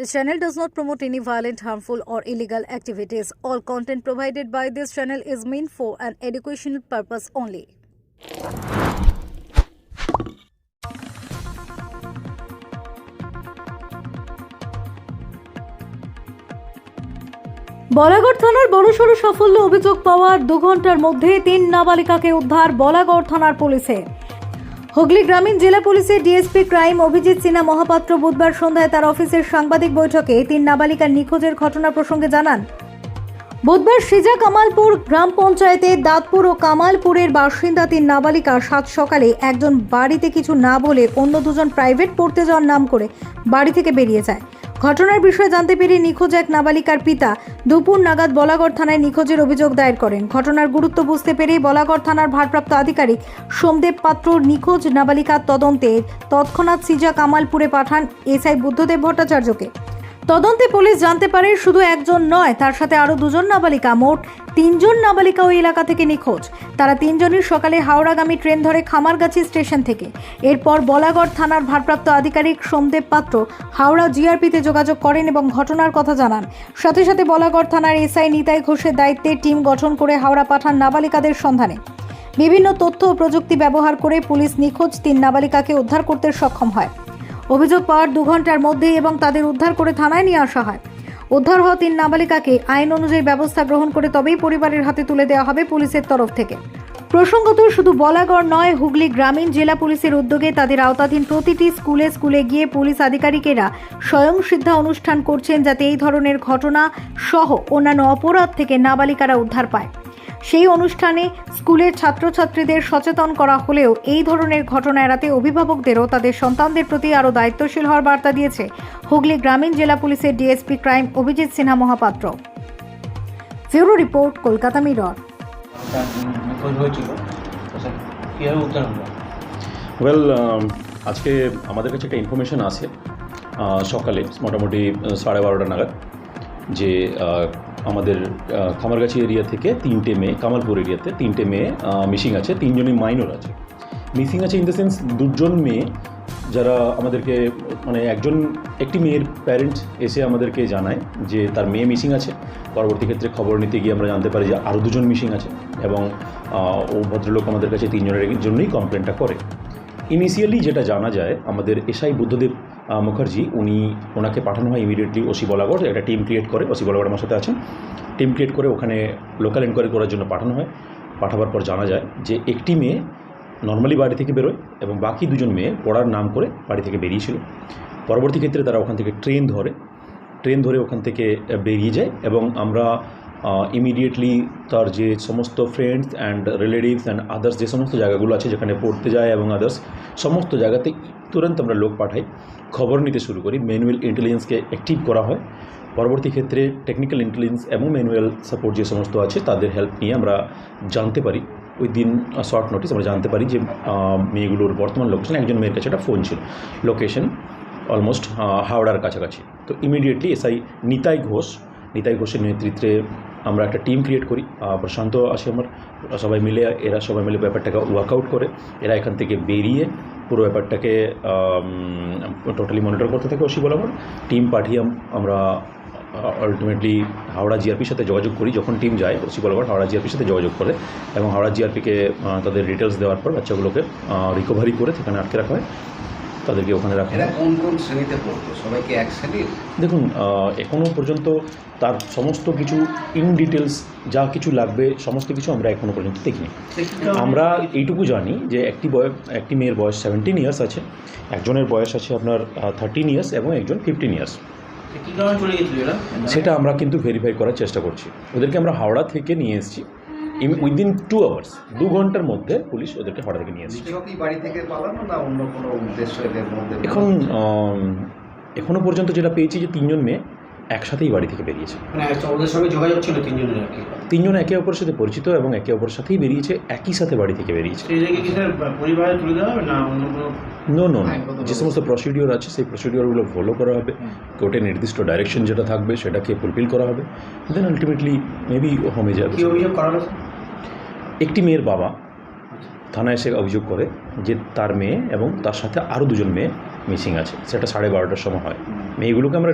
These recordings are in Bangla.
This channel does not promote any violent, harmful, or illegal activities. All content provided by this channel is meant for an educational purpose only. Balagarh থানার বড়সড় সাফল্য অভিযোগ পাওয়ার দু ঘণ্টার মধ্যে তিন নাবালিকাকে উদ্ধার বলাগড় থানার পুলিশে হুগলি গ্রামীণ জেলা পুলিশের ডিএসপি ক্রাইম অভিজিৎ সিনহা মহাপাত্র বুধবার সন্ধ্যায় তার অফিসের সাংবাদিক বৈঠকে তিন নাবালিকার নিখোঁজের ঘটনা প্রসঙ্গে জানান। বুধবার সিজা কামালপুর গ্রাম পঞ্চায়েতের দাঁতপুর ও কামালপুরের বাসিন্দা তিন নাবালিকা সাত সকালে একজন বাড়িতে কিছু না বলে অন্য দুজন প্রাইভেট পড়তে যাওয়ার নাম করে বাড়ি থেকে বেরিয়ে যায়। ঘটনার বিষয়ে জানতে পেরে নিখোঁজ এক নাবালিকার পিতা দুপুর নাগাদ বলাগড় থানায় নিখোঁজের অভিযোগ দায়ের করেন। ঘটনার গুরুত্ব বুঝতে পেরে বলাগড় থানার ভারপ্রাপ্ত আধিকারিক সোমদেব পাত্র নিখোঁজ নাবালিকার তদন্তে তৎক্ষণাৎ সিজা কামালপুরে পাঠান এসআই বুদ্ধদেব ভট্টাচার্যকে। তদন্তে পুলিশ জানতে পারে শুধু একজন নয়, তার সাথে আরও দুজন নাবালিকা, মোট তিনজন নাবালিকা ওই এলাকা থেকে নিখোঁজ। তারা তিনজনই সকালে হাওড়াগামী ট্রেন ধরে খামারগাছি স্টেশন থেকে। এরপর বলাগড় থানার ভারপ্রাপ্ত আধিকারিক সোমদেব পাত্র হাওড়া জিআরপিতে যোগাযোগ করেন এবং ঘটনার কথা জানান। সাথে সাথে বলাগড় থানার এসআই নিতাই ঘোষের দায়িত্বে টিম গঠন করে হাওড়া পাঠান নাবালিকাদের সন্ধানে। বিভিন্ন তথ্য ও প্রযুক্তি ব্যবহার করে পুলিশ নিখোঁজ তিন নাবালিকাকে উদ্ধার করতে সক্ষম হয়। অভিযোগ পাওয়ার দু ঘণ্টার মধ্যেই এবং তাদের উদ্ধার করে থানায় নিয়ে আসা হয়। উদ্ধার হওয়া তিন নাবালিকাকে আইন অনুযায়ী ব্যবস্থা গ্রহণ করে তবেই পরিবারের হাতে তুলে দেওয়া হবে পুলিশের তরফ থেকে। প্রসঙ্গত, শুধু বলাগড় নয়, হুগলি গ্রামীণ জেলা পুলিশের উদ্যোগে তাদের আওতাধীন প্রতিটি স্কুলে স্কুলে গিয়ে পুলিশ আধিকারিকেরা স্বয়ং সিদ্ধা অনুষ্ঠান করছেন যাতে এই ধরনের ঘটনা সহ অন্যান্য অপরাধ থেকে নাবালিকারা উদ্ধার পায়। সেই অনুষ্ঠানে স্কুলের ছাত্রছাত্রীদের সচেতন করা হলেও এই ধরনের ঘটনা এড়াতে অভিভাবকদেরও তাদের সন্তানদের প্রতি আরও দায়িত্বশীল হওয়ার বার্তা দিয়েছে হুগলি গ্রামীণ জেলা পুলিশের DSP crime Abhijit Sinha Mahapatra. Bureau report, Kolkata Mirror. Well আজকে আমাদের কাছে একটা ইনফরমেশন আছে সকালে, মোটামুটি সাড়ে বারোটা নাগাদ, যে আমাদের খামারগাছি এরিয়া থেকে তিনটে মেয়ে, কামালপুর এরিয়াতে তিনটে মেয়ে মিসিং আছে, তিনজনই মাইনর আছে। মিসিং আছে ইন দ্য সেন্স দুজন মেয়ে, যারা আমাদেরকে মানে একজন, একটি মেয়ের প্যারেন্টস এসে আমাদেরকে জানায় যে তার মেয়ে মিসিং আছে। পরবর্তী ক্ষেত্রে খবর নিতে গিয়ে আমরা জানতে পারি যে আরও দুজন মিসিং আছে এবং ও ভদ্রলোক আমাদের কাছে তিনজনের জন্যই কমপ্লেনটা করে। ইনিশিয়ালি যেটা জানা যায়, আমাদের এসআই বুদ্ধদেব মুখার্জি, উনি ওনাকে পাঠানো হয় ইমিডিয়েটলি ওসি বলাগড়, একটা টিম ক্রিয়েট করে, ওসি বলাগড় আমার সাথে আছেন। টিম ক্রিয়েট করে ওখানে লোকাল এনকোয়ারি করার জন্য পাঠানো হয়। পাঠাবার পর জানা যায় যে একটি মেয়ে নর্মালি বাড়ি থেকে বেরোয় এবং বাকি দুজন মেয়ে পড়ার নাম করে বাড়ি থেকে বেরিয়েছিল। পরবর্তী ক্ষেত্রে তারা ওখান থেকে ট্রেন ধরে ট্রেন ধরে ওখান থেকে বেরিয়ে যায় এবং আমরা ইমিডিয়েটলি তার যে সমস্ত friends and relatives and others যে সমস্ত জায়গাগুলো আছে যেখানে পড়তে যায় এবং আদার্স সমস্ত জায়গাতে তুরন্ত আমরা লোক পাঠাই। খবর নিতে শুরু করি। ম্যানুয়াল ইন্টেলিজেন্সকে অ্যাক্টিভ করা হয়। পরবর্তী ক্ষেত্রে টেকনিক্যাল ইন্টেলিজেন্স এবং ম্যানুয়াল সাপোর্ট যে সমস্ত আছে, তাদের হেল্প নিয়ে আমরা জানতে পারি। ওই দিন শর্ট নোটিস আমরা জানতে পারি যে মেয়েগুলোর বর্তমান লোকেশন একজন মেয়ের কাছে একটা ফোন ছিল। লোকেশন অলমোস্ট হাওড়ার কাছাকাছি। তো ইমিডিয়েটলি এসআই নিতাই ঘোষ নিতাই ঘোষের নেতৃত্বে আমরা একটা টিম ক্রিয়েট করি। প্রশান্ত আছে আমার। সবাই মিলে, এরা সবাই মিলে ব্যাপারটাকে ওয়ার্কআউট করে। এরা এখান থেকে বেরিয়ে পুরো ব্যাপারটাকে টোটালি মনিটর করতে থাকে ওসি বরাবর টিম পাঠিয়ে আমরা আলটিমেটলি হাওড়া জিআরপির সাথে যোগাযোগ করি। যখন টিম যায় ওসি বরাবর হাওড়া জিআরপির সাথে যোগাযোগ করে এবং হাওড়া জিআরপিকে তাদের ডিটেলস দেওয়ার পর বাচ্চাগুলোকে রিকভারি করে সেখানে আটকে রাখা হয়। তাদেরকে ওখানে রাখা এরা কোন কোন শ্রেণীতে পড়তো? সবাইকে এক শ্রেণির? দেখুন এখনও পর্যন্ত তার সমস্ত কিছু ইন ডিটেলস যা কিছু লাগবে সমস্ত কিছু আমরা এখনও পর্যন্ত দেখিনি। আমরা এইটুকু জানি যে একটি বয়স একটি মেয়ের বয়স সেভেন্টিন ইয়ার্স আছে একজনের বয়স আছে আপনার থার্টিন ইয়ার্স এবং একজন ফিফটিন ইয়ার্স কী কারণে চলে গেছিল এরা? সেটা আমরা কিন্তু ভেরিফাই করার চেষ্টা করছি। ওদেরকে আমরা হাওড়া থেকে নিয়ে এসেছি। উইদিন টু আওয়ার্স দু ঘণ্টার মধ্যে পুলিশ ওদেরকে থেকে নিয়ে এসেছে বাড়ি থেকে পালানো না অন্য কোনো উদ্দেশ্য এখন এখনও পর্যন্ত যেটা পেয়েছি যে তিনজন মেয়ে একসাথেই বাড়ি থেকে বেরিয়েছে। মানে ওদের সঙ্গে যোগাযোগ ছিল তিনজনের তিনজন একে অপরের সাথে পরিচিত এবং একে অপরের সাথেই বেরিয়েছে একই সাথে বাড়ি থেকে বেরিয়েছে। পরিবারে তুলে দেওয়া হবে না অন্য নো নো যে সমস্ত প্রসিডিওর আছে সেই প্রসিডিওরগুলো ফলো করা হবে। কোর্টের নির্দিষ্ট ডাইরেকশন যেটা থাকবে সেটাকে ফুলফিল করা হবে। দেন আলটিমেটলি মেবি হোমে যাবে। অভিযোগ করা হলো একটি মেয়ের বাবা থানায় এসে অভিযোগ করে যে তার মেয়ে এবং তার সাথে আরও দুজন মেয়ে মিসিং আছে। সেটা সাড়ে বারোটার সময় হয়। মেয়েগুলোকে আমরা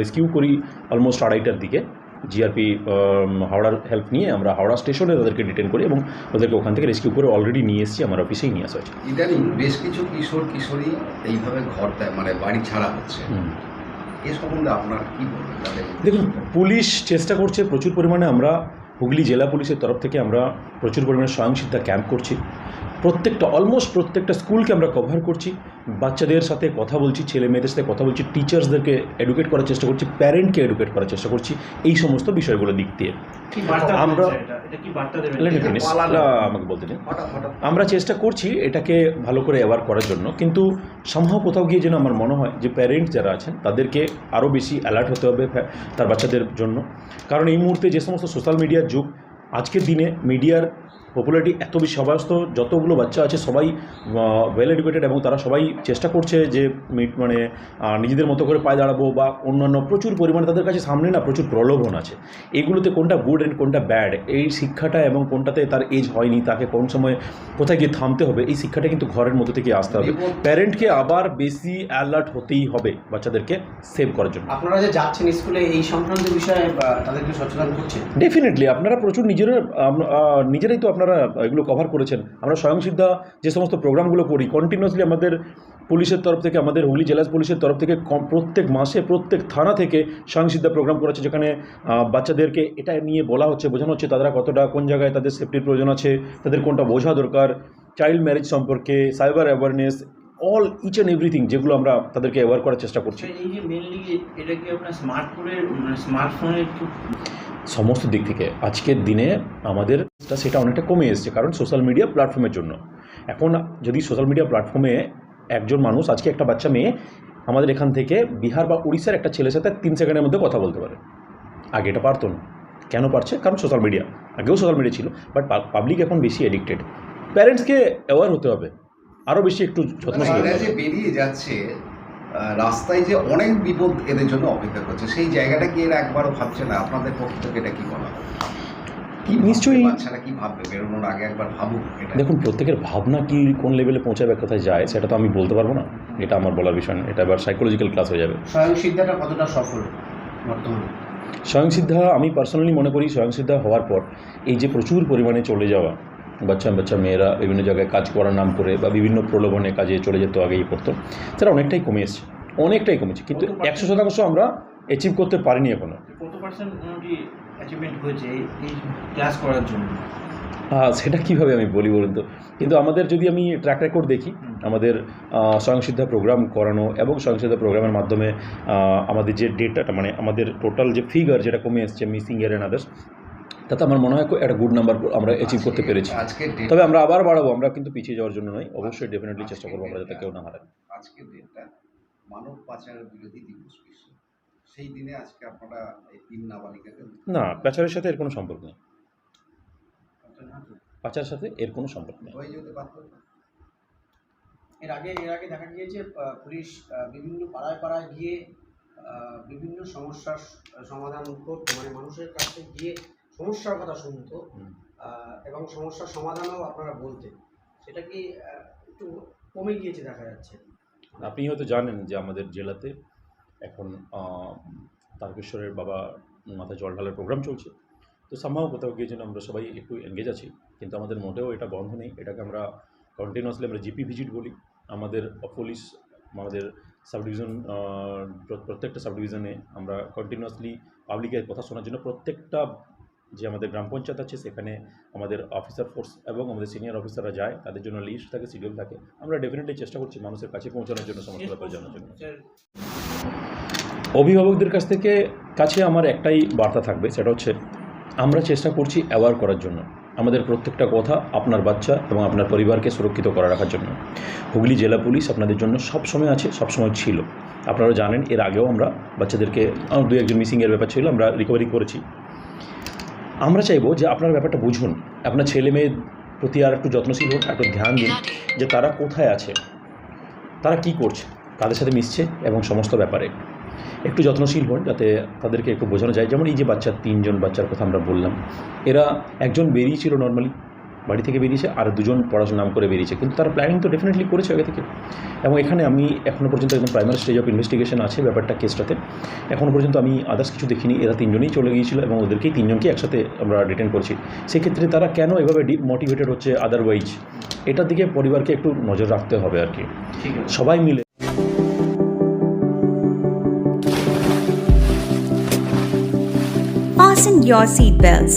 রেস্কিউ করি অলমোস্ট আড়াইটার দিকে। জিআরপি হাওড়ার হেল্প নিয়ে আমরা হাওড়া স্টেশনে তাদেরকে ডিটেন করি এবং ওদেরকে ওখান থেকে রেস্কিউ করে অলরেডি নিয়ে এসেছি আমার অফিসেই নিয়ে আসা হয়েছে। ইদানিং বেশ কিছু কিশোর কিশোরী এইভাবে ঘর মানে বাড়ি ছাড়া হচ্ছে। এ সম্বন্ধে আপনার কি বলবেন? দেখুন পুলিশ চেষ্টা করছে প্রচুর পরিমাণে। আমরা হুগলি জেলা পুলিশের তরফ থেকে আমরা প্রচুর পরিমাণে স্বয়ংসিদ্ধা ক্যাম্প করছি। প্রত্যেকটা অলমোস্ট প্রত্যেকটা স্কুলকে আমরা কভার করছি। বাচ্চাদের সাথে কথা বলছি ছেলে মেয়েদের সাথে কথা বলছি টিচার্সদেরকে এডুকেট করার চেষ্টা করছি প্যারেন্টকে এডুকেট করার চেষ্টা করছি এই সমস্ত বিষয়গুলো দিক দিয়ে। আমরা- আমাকে বলতে দিন। হঠাৎ আমরা চেষ্টা করছি এটাকে ভালো করে অ্যাওয়ার করার জন্য কিন্তু সম্ভব কোথাও গিয়ে যেন আমার মনে হয় যে প্যারেন্ট যারা আছেন তাদেরকে আরও বেশি অ্যালার্ট হতে হবে তার বাচ্চাদের জন্য। কারণ এই মুহূর্তে যে সমস্ত সোশ্যাল মিডিয়ার যুগ আজকের দিনে মিডিয়ার পপুলারিটি এত বেশি সমস্ত যতগুলো বাচ্চা আছে সবাই ওয়েল এডুকেটেড এবং তারা সবাই চেষ্টা করছে যে মানে নিজেদের মতো করে পায়ে দাঁড়াবো বা অন্যান্য প্রচুর পরিমাণে তাদের কাছে সামনে না প্রচুর প্রলোভন আছে। এগুলোতে কোনটা গুড অ্যান্ড কোনটা ব্যাড এই শিক্ষাটা এবং কোনটাতে তার এজ হয়নি তাকে কোন সময় কোথায় গিয়ে থামতে হবে এই শিক্ষাটা কিন্তু ঘরের মধ্যে থেকে আসতে হবে। প্যারেন্টকে আবার বেশি অ্যালার্ট হতেই হবে বাচ্চাদেরকে সেভ করার জন্য। আপনারা যে যাচ্ছেন স্কুলে এই সংক্রান্ত বিষয়ে তাদেরকে সচেতন করছেন? ডেফিনেটলি আপনারা প্রচুর নিজেরা নিজেরাই তো আপনারা এগুলো কভার করেছেন। আমরা স্বয়ংসিদ্ধা যে সমস্ত প্রোগ্রামগুলো করি কন্টিনিউয়াসলি আমাদের পুলিশের তরফ থেকে, আমাদের হুগলি জেলা পুলিশের তরফ থেকে প্রত্যেক মাসে, প্রত্যেক থানা থেকে স্বয়ংসিদ্ধা প্রোগ্রাম করেছে যেখানে বাচ্চাদেরকে এটা নিয়ে বলা হচ্ছে, বোঝানো হচ্ছে তারা কতটা, কোন জায়গায় তাদের সেফটির প্রয়োজন আছে, তাদের কোনটা বোঝা দরকার চাইল্ড ম্যারেজ সম্পর্কে cyber awareness all each and everything যেগুলো আমরা তাদেরকে অ্যাওয়ার করার চেষ্টা করছি। এই যে মেনলি এটা কি আপনার স্মার্টফোনের স্মার্টফোনের সমস্ত দিক থেকে। আজকের দিনে আমাদের সেটা অনেকটা কমে এসেছে কারণ সোশ্যাল মিডিয়া প্ল্যাটফর্মের জন্য। এখন যদি সোশ্যাল মিডিয়া প্ল্যাটফর্মে একজন মানুষ আজকে একটা বাচ্চা মেয়ে আমাদের এখান থেকে বিহার বা উড়িষ্যার একটা ছেলের সাথে তিন সেকেন্ডের মধ্যে কথা বলতে পারে। আগে এটা পারতো না। কেন পারছে? কারণ সোশ্যাল মিডিয়া আগেও সোশ্যাল মিডিয়া ছিল বাট পাবলিক এখন বেশি অ্যাডিক্টেড প্যারেন্টসকে অ্যাওয়ার হতে হবে। আরও বেশি একটু যত্নশীল যে বেরিয়ে যাচ্ছে রাস্তায় যে অনেক বিপদ এদের জন্য অপেক্ষা করছে সেই জায়গাটা কি এরা একবারও ভাবছে না? আপনাদের পক্ষ থেকে এটা কি বলা? কি ভাববে নিশ্চয়ই- বাচ্চারা কি ভাববে? বেরোনোর আগে একবার ভাবুক এটা। দেখুন প্রত্যেকের ভাবনা কি কোন লেভেলে পৌঁছাবে কোথায় যায় সেটা তো আমি বলতে পারব না। এটা আমার বলার বিষয় না। এটা এবার সাইকোলজিক্যাল ক্লাস হয়ে যাবে। স্বয়ংসিদ্ধাটা কতটা সফল বর্তমানে? স্বয়ংসিদ্ধা আমি পার্সোনালি মনে করি স্বয়ংসিদ্ধা হওয়ার পর এই যে প্রচুর পরিমাণে চলে যাওয়া বাচ্চা বাচ্চা মেয়েরা বিভিন্ন জায়গায় কাজ করার নাম করে বা বিভিন্ন প্রলোভনে কাজে চলে যেত আগেই পড়তো। সেটা অনেকটাই কমে এসছে। অনেকটাই কমেছে। কিন্তু একশো শতাংশ আমরা অ্যাচিভ করতে পারিনি এখনও। কত পার্সেন্ট মোটামুটি অ্যাচিভমেন্ট হয়েছে এই এই ক্লাস করার জন্য? সেটা কীভাবে আমি বলি বলুন তো? কিন্তু আমাদের যদি আমি ট্র্যাক রেকর্ড দেখি আমাদের স্বয়ংসিদ্ধা প্রোগ্রাম করানো এবং স্বয়ংসিদ্ধা প্রোগ্রামের মাধ্যমে আমাদের যে ডেটাটা মানে আমাদের টোটাল যে ফিগার যেটা কমে এসছে মিসিং এর অ্যান্ড আদার্স তাতে আমার মনে হয় একটা গুড নাম্বার আমরা অ্যাচিভ করতে পেরেছি। তবে আমরা আবার বাড়াবো আমরা কিন্তু পিছিয়ে যাওয়ার জন্য নয়। অবশ্যই ডেফিনেটলি চেষ্টা করব আমরা যাতে কেউ না হারায়। আজকের দিনটা মানব পাচারের বিরোধী দিবস সেই দিনে আজকে আপনারা এই তিন নাবালিকাকে না প্যাচারের সাথে এর কোনো সম্পর্ক নেই। পাচারের সাথে এর কোনো সম্পর্ক নেই? এর আগে এর আগে দেখা গিয়েছে পুলিশ বিভিন্ন পাড়ায় পাড়ায় গিয়ে বিভিন্ন সমস্যার সমাধান করতো। মানে মানুষের কাছে গিয়ে সমস্যার কথা শুনতো এবং সমস্যার সমাধানও আপনারা বলতেন। সেটা কি একটু কমে গিয়েছে দেখা যাচ্ছে? আপনি হয়তো জানেন যে আমাদের জেলাতে এখন তারকেশ্বরের বাবা মাথায় জল ঢালার প্রোগ্রাম চলছে। তো সামহাও কোথাও গিয়ে যেন আমরা সবাই একটু এঙ্গেজ আছি। কিন্তু আমাদের মোটেও এটা বন্ধ নেই। এটাকে আমরা কন্টিনিউয়াসলি আমরা জিপি ভিজিট বলি। আমাদের পুলিশ আমাদের সাব ডিভিশন প্রত্যেকটা সাব ডিভিশনে আমরা কন্টিনিউয়াসলি পাবলিকের কথা শোনার জন্য প্রত্যেকটা যে আমাদের গ্রাম পঞ্চায়েত আছে, সেখানে আমাদের অফিসার ফোর্স এবং আমাদের সিনিয়র অফিসাররা যায়, তাদের জন্য লিস্ট থাকে শিডিউল থাকে। আমরা ডেফিনেটলি চেষ্টা করছি মানুষের কাছে পৌঁছানোর জন্য, সমস্ত ব্যাপার জানার জন্য। অভিভাবকদের কাছ থেকে কাছে আমার একটাই বার্তা থাকবে, সেটা হচ্ছে আমরা চেষ্টা করছি অ্যাওয়ার করার জন্য। আমাদের প্রত্যেকটা কথা আপনার বাচ্চা এবং আপনার পরিবারকে সুরক্ষিত করে রাখার জন্য। হুগলি জেলা পুলিশ আপনাদের জন্য সব সময় আছে সব সময় ছিল। আপনারা জানেন, এর আগেও আমরা বাচ্চাদেরকে দু একজন মিসিংয়ের ব্যাপার ছিল, আমরা রিকভারি করেছি। আমরা চাইব যে আপনার ব্যাপারটা বুঝুন। আপনার ছেলে মেয়ের প্রতি আর একটু যত্নশীল হোক একটু ধ্যান দিন যে তারা কোথায় আছে তারা কি করছে কাদের সাথে মিশছে এবং সমস্ত ব্যাপারে। একটু যত্নশীল হন যাতে তাদেরকে একটু বোঝানো যায়। যেমন এই যে বাচ্চার তিনজন বাচ্চার কথা আমরা বললাম এরা একজন বেরিয়েছিল নর্মালি বাড়ি থেকে বেরিয়েছে আর দুজন পড়াশোনা নাম করে বেরিয়েছে। কিন্তু তারা প্ল্যানিং তো ডেফিনেটলি করেছে আগে থেকে। এবং এখানে আমি এখনও পর্যন্ত একদম প্রাইমারি স্টেজ অফ ইনভেস্টিগেশন আছে ব্যাপারটা কেসটাতে এখনও পর্যন্ত আমি আদার্স কিছু দেখিনি। এরা তিনজনেই চলে গিয়েছিল এবং ওদেরকেই তিনজনকে একসাথে আমরা ডিটেন করছি। সেক্ষেত্রে তারা কেন এভাবে মোটিভেটেড হচ্ছে আদারওয়াইজ এটার দিকে পরিবারকে একটু নজর রাখতে হবে আর কি। সবাই মিলে Fasten your seatbelts